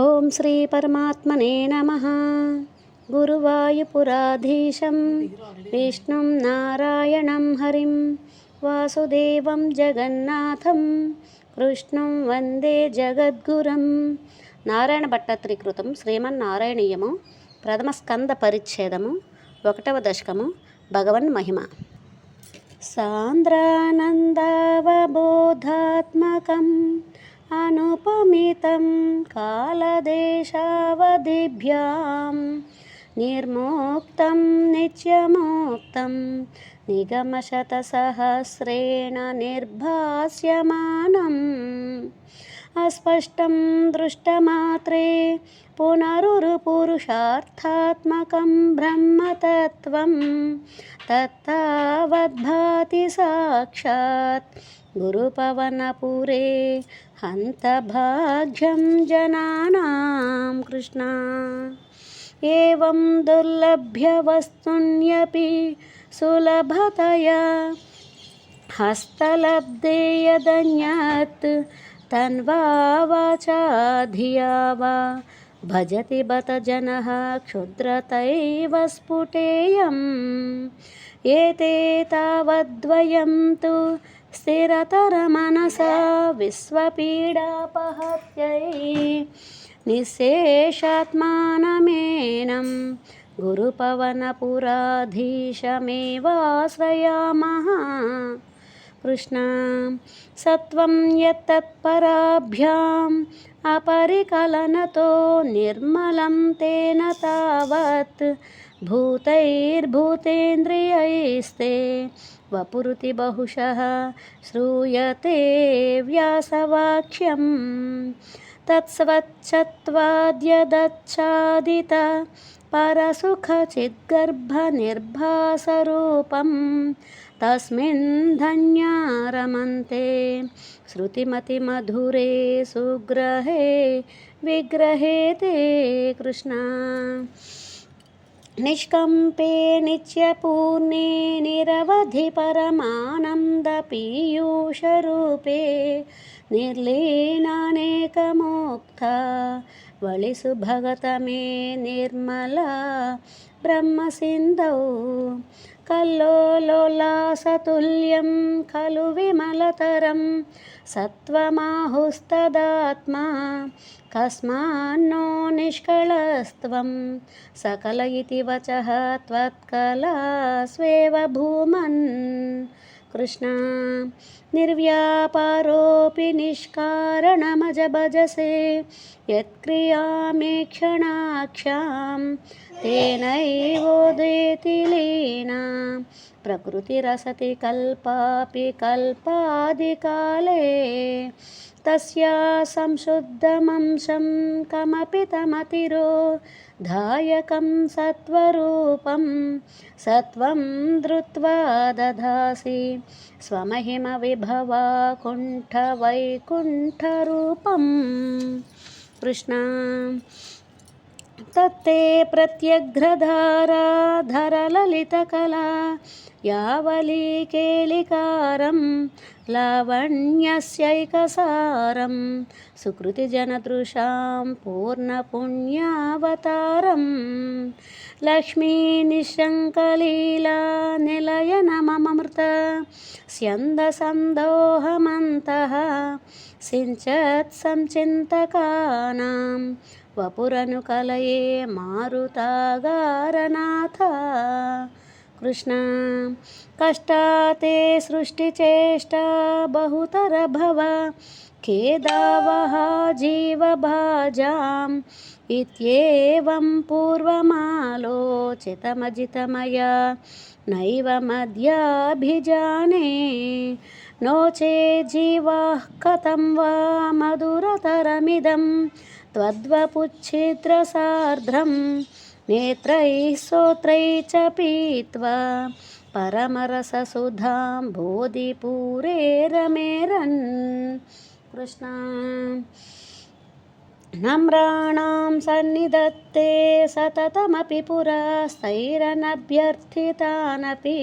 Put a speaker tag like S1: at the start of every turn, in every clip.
S1: ఓం శ్రీ పరమాత్మనే నమ. గురువాయుపురాధీశం విష్ణుం నారాయణం హరిం వాసుదేవం జగన్నాథం కృష్ణం వందే జగద్గురం. నారాయణ భట్టత్రీకృతం శ్రీమన్నారాయణీయము ప్రథమ స్కంద పరిచ్ఛేదము ఒకటవ దశకము భగవన్ మహిమ. సాంద్రానందావబోధాత్మకం అనుపమితం కాలదేశావధిభ్యాం నిర్మోక్తం నిత్యమోక్తం నిగమశతసహస్రేణ నిర్భాస్యమానం అస్పష్టం దృష్టమాత్రే పునరురుపురుషార్థాత్మకం బ్రహ్మతత్వం తత్తావద్భాతి సాక్షాత్ గురుపవనపురే హంతభాగ్యం జనానాం కృష్ణ ఏం దుర్లభ్య వస్తున్యపి సులభతయా హస్తలబ్ధే యదన్యత్ తన్వా వాచా ధియా వా భజతి బత జన క్షుద్రతైవ స్ఫుటేయం ఏతే తావద్వయం తు స్థిరతరమనసా విశ్వపీడాపహత్యై నిశేషాత్మానమేనం. గురుపవనపురాధీశమేవాశ్రయామः सत्व सत्वं यत्तत्पराभ्याम् अपरिकलनतो निर्मलं तेन तवत्। भूतैर्भूतेन्द्रियैस्ते वपुरुति बहुश श्रूयते व्यासवाक्यं तत्स्वच्छत्वाद्यदच्छादित परसुखचिद्गर्भनिर्भासरूपम्। तस्मिन् धन्या रमन्ते श्रुतिमतिमधुरे सुग्रहे विग्रहे ते कृष्णा। निष्कम्पे नित्यपूर्णे निरवधिपरमानन्दपीयूषरूपे निर्लीनानेकमोक्ता। वळिसु भगत मे निर्मला ब्रह्मसिन्धौ। కల్లోలోలాసతుల్యం ఖలు విమలతరం సత్వమాహుస్తదాత్మా కస్మాన్నో నిష్కళస్త్వం సకల ఇది వచ త్వత్కలా స్వేవ భూమన్. కృష్ణ निर्व्यापारोऽपि निष्कारणमजभजसे यत्क्रियामे क्षणाख्यां तेनैवोदेति लीना, प्रकृतिरसति कल्पापि कल्पादिकाले, तस्या संशुद्धमंशं कमपि तमतिरो धायकं सत्त्वरूपं, सत्त्वं धृत्वा दधासि, स्वमहिमविभ విభవా కుంఠ వైకుంఠరూపం కృష్ణ తత్తే ప్రత్యఘ్రధారా ధరలలితకళా యావలీకేళికారం లావణ్యస్యైకసారం సుకృతిజనదృశాం పూర్ణపుణ్యావతారం లక్ష్మీనిశంకలీలా నిలయనమమృత స్యందసందోహమంతః సించత్ సంచింతకానాం వపురను కలయే మారుతాగారనాథ. కృష్ణ కష్టాతే సృష్టిచేష్టా బహుతర భవ ఖేదావహ జీవభాజాం ఇత్యేవం పూర్వమాలోచితమజితమయా నైవ మధ్యాభిజానే नो चेज्जीवाः कथं वा मधुरतरमिदं त्वद्वपुच्छिद्रसार्धं नेत्रैः श्रोत्रैः च पीत्वा परमरससुधां बोधिपूरे रमेरन् कृष्णा नम्राणां सन्निधत्ते सततमपि पुरास्तैरनभ्यर्थितानपि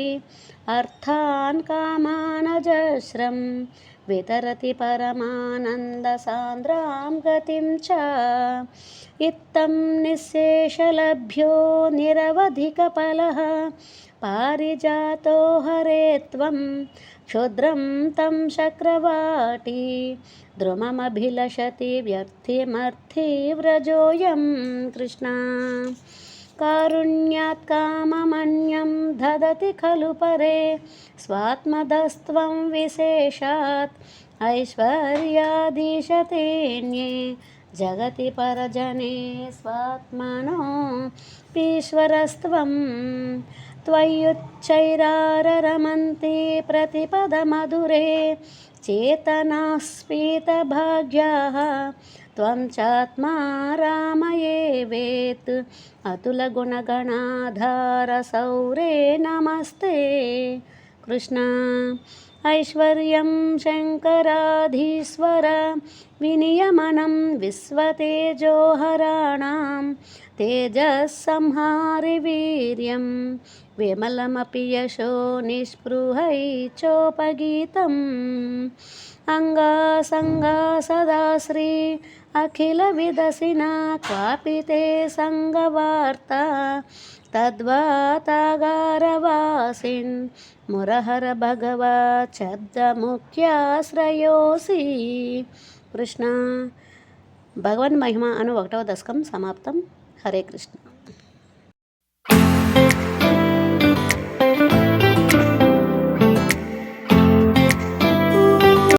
S1: अर्थान् कामानजश्रम् वितरति परमानन्दसान्द्रां गतिं च। इत्थं निःशेषलभ्यो निरवधिकफलः पारिजातो हरे त्वं, क्षुद्रं तं चक्रवाटी द्रुममभिलषति व्यर्थिमर्थि व्रजोऽयं कृष्णा। कारुण्यात् काममन्यं ददति खलु परे स्वात्मदस्त्वं विशेषात् ऐश्वर्यादिशतेऽन्ये जगति परजने स्वात्मनो ईश्वरस्त्वं। त्वय्युच्चैराररमन्ति प्रतिपदमधुरे। चेतनास्फीतभाग्याः त्वं चात्मा रामये वेत् अतुलगुणगणाधारसौरे नमस्ते कृष्ण ऐश्वर्यं शङ्कराधीश्वर विनियमनं विश्वतेजोहराणां तेजस्संहारिवीर्यं विमलमपि यशो निःस्पृहै चोपगीतम् अङ्गासङ्गा सदा श्री अखिलविदसिना क्वापि ते सङ्गवार्ता तद्वातागारवासिन् మురహర భగవా చబ్దముఖ్యాశ్రయోసి కృష్ణ భగవన్ మహిమ అను ఒకటవ దశకం సమాప్తం హరే కృష్ణ